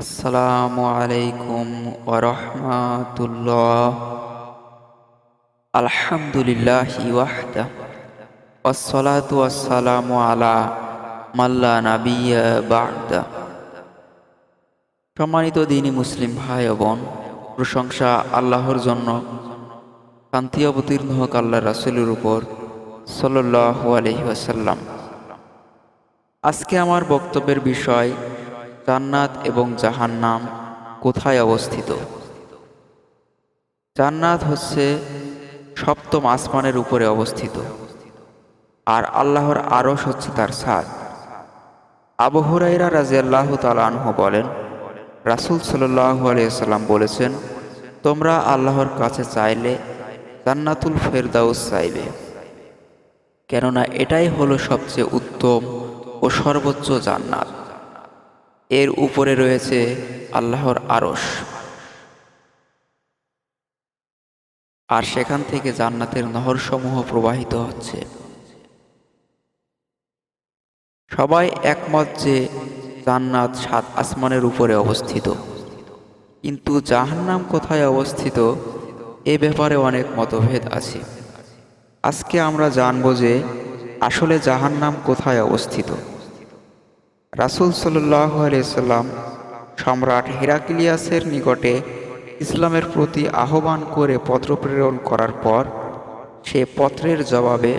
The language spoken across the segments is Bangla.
আসসালামু আলাইকুম ওরহমাতুল্লাহ। আলহামদুলিল্লাহ ওয়াহদা। আসসালামু আলা মাল্লা নাবিয়া বাদা। সম্মানিত দিনী মুসলিম ভাই বোন, প্রশংসা আল্লাহর জন্য। শান্তি অবতীর্ণ হোক আল্লাহ রাসুলের উপর সাল্লাল্লাহু আলাইহি ওয়াসাল্লাম। আজকে আমার বক্তব্যের বিষয় জান্নাত এবং জাহান্নাম কোথায় অবস্থিত? জান্নাত হচ্ছে সপ্তম আসমানের উপরে অবস্থিত। আর আল্লাহর আরশ হচ্ছে তার ছাদ। আবু হুরাইরা রাজিয়াল্লাহ তালানহ বলেন, রাসুল আলিয়াল্লাম বলেছেন, তোমরা আল্লাহর কাছে চাইলে জান্নাতুল ফেরদাউস চাইবে। কেননা এটাই হলো সবচেয়ে উত্তম ও সর্বোচ্চ জান্নাত। এর উপরে রয়েছে আল্লাহর আরশ। আর সেখান থেকে জান্নাতের নহরসমূহ প্রবাহিত হচ্ছে। সবাই একমত যে জান্নাত সাত আসমানের উপরে অবস্থিত। কিন্তু জাহান্নাম কোথায় অবস্থিত এ ব্যাপারে অনেক মতভেদ আছে। আজকে আমরা জানব যে আসলে জাহান্নাম কোথায় অবস্থিত। রাসুল আলিয়াল্লাম সম্রাট হিরাকিলিয়াসের নিকটে ইসলামের প্রতি আহ্বান করে পত্র প্রেরণ করার পর সে পত্রের জবাবে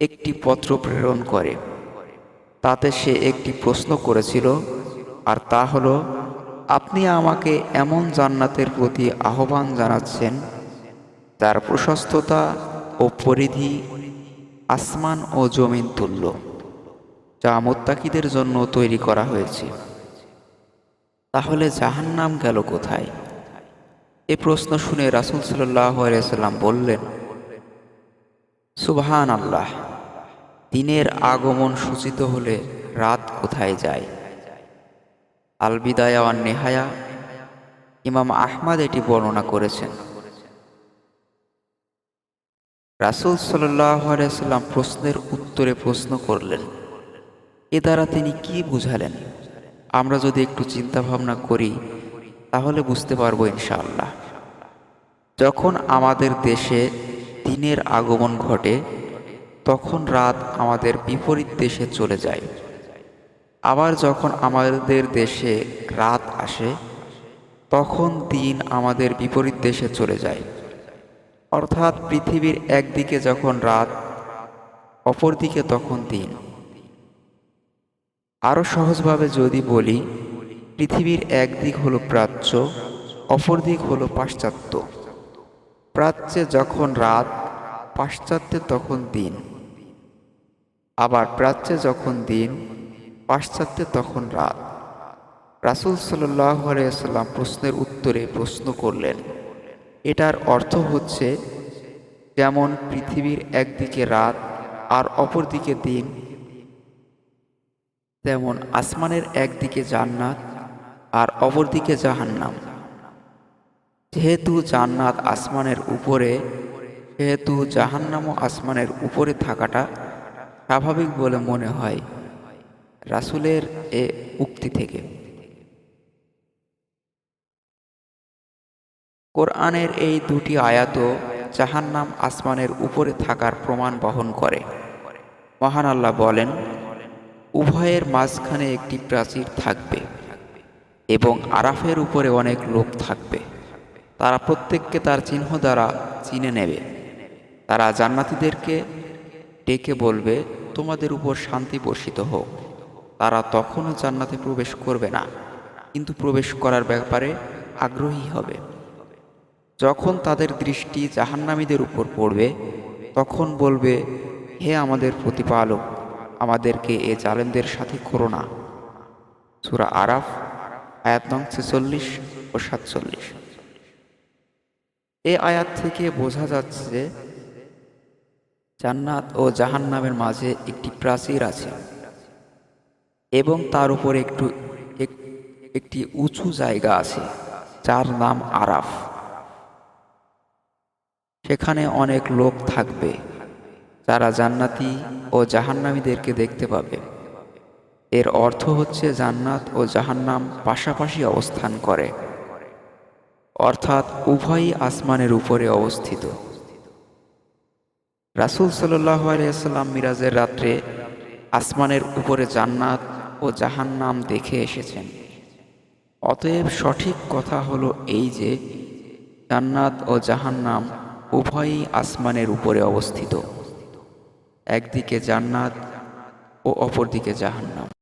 একটি পত্র প্রেরণ করে। তাতে সে একটি প্রশ্ন করেছিল, আর তা হলো, আপনি আমাকে এমন জান্নাতের প্রতি আহ্বান জানাচ্ছেন যার প্রশস্ততা ও পরিধি আসমান ও জমিন তুল্য। যা মোত্তাকিদের জন্য তৈরি করা হয়েছে। তাহলে জাহান্নাম গেল কোথায়? এ প্রশ্ন শুনে রাসুল সাল্লাম বললেন সুবহান আল্লাহ দিনের আগমন সূচিত হলে রাত কোথায় যায়? আল বিদায়া নেহায়া, ইমাম আহমাদ এটি বর্ণনা করেছেন। রাসুল সাল্লাম প্রশ্নের উত্তরে প্রশ্ন করলেন এ দ্বারা তিনি কি বুঝালেন? আমরা যদি একটু চিন্তা ভাবনা করি, তাহলে বুঝতে পারব ইনশাআল্লাহ। যখন আমাদের দেশে দিনের আগমন ঘটে, তখন রাত আমাদের বিপরীত দেশে চলে যায়। আবার যখন আমাদের দেশে রাত আসে, তখন দিন আমাদের বিপরীত দেশে চলে যায়। অর্থাৎ পৃথিবীর একদিকে যখন রাত, অপরদিকে তখন দিন। আরও সহজভাবে যদি বলি, পৃথিবীর একদিক হলো প্রাচ্য, অপর দিক হলো পাশ্চাত্য। প্রাচ্যে যখন রাত, পাশ্চাত্যে তখন দিন। আবার প্রাচ্যে যখন দিন, পাশ্চাত্যে তখন রাত। রাসুল সাল্লাম প্রশ্নের উত্তরে প্রশ্ন করলেন, এটার অর্থ হচ্ছে, যেমন পৃথিবীর একদিকে রাত আর অপর দিকে দিন তেমন আসমানের একদিকে জান্নাত আর অপরদিকে জাহান্নাম। যেহেতু জান্নাত আসমানের উপরে, সেহেতু জাহান্নামও আসমানের উপরে থাকাটা স্বাভাবিক বলে মনে হয় রাসুলের এ উক্তি থেকে। কোরআনের এই দুটি আয়াত জাহান্নাম আসমানের উপরে থাকার প্রমাণ বহন করে। মহান আল্লাহ বলেন উভয়ের মাঝখানে একটি প্রাচীর থাকবে এবং আরাফের উপরে অনেক লোক থাকবে। তারা প্রত্যেককে তার চিহ্ন দ্বারা চিনে নেবে। তারা জান্নাতিদেরকে ডেকে বলবে, তোমাদের উপর শান্তি বর্ষিত হোক। তারা তখনও জান্নাতে প্রবেশ করবে না, কিন্তু প্রবেশ করার ব্যাপারে আগ্রহী হবে। যখন তাদের দৃষ্টি জাহান্নামীদের উপর পড়বে, তখন বলবে, হে আমাদের প্রতিপালক আমাদেরকে এ জালেমদের সাথে করো না। সুরা আরাফ, আয়াত নং ছেচল্লিশ ও সাতচল্লিশ। এ আয়াত থেকে বোঝা যাচ্ছে যে জান্নাত ও জাহান্নামের মাঝে একটি প্রাচীর আছে এবং তার উপর একটু একটি উঁচু জায়গা আছে যার নাম আরাফ। সেখানে অনেক লোক থাকবে। যারা জান্নাতি ও জাহান্নামীদেরকে দেখতে পাবে। এর অর্থ হচ্ছে জান্নাত ও জাহান্নাম পাশাপাশি অবস্থান করে। অর্থাৎ উভয়ই আসমানের উপরে অবস্থিত। রাসূল আলিয়াল্লাম মিরাজের রাত্রে আসমানের উপরে জান্নাত ও জাহান্নাম দেখে এসেছেন। অতএব সঠিক কথা হলো এই যে, জান্নাত ও জাহান্নাম উভয়ই আসমানের উপরে অবস্থিত। একদিকে জান্নাত ও অপরদিকে জাহান্নাম।